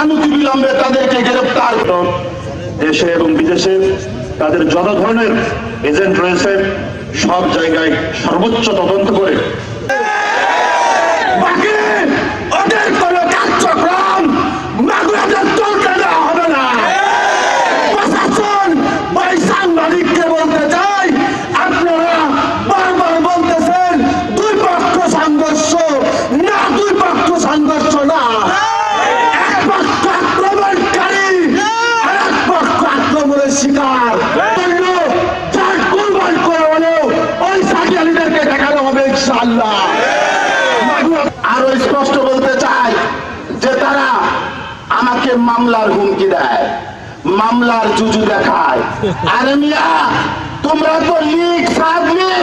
অনতিবিলম্বে তাদেরকে গ্রেপ্তার দেশে এবং বিদেশে তাদের যত ধরনের এজেন্ট রয়েছে সব জায়গায় সর্বোচ্চ তদন্ত করে। ইনশাআল্লাহ আরও স্পষ্ট বলতে চাই যে তারা আমাকে মামলার হুমকি দেয়, মামলার জুজু দেখায়। আরে মিয়া, তোমরা তো লিগ লীগ।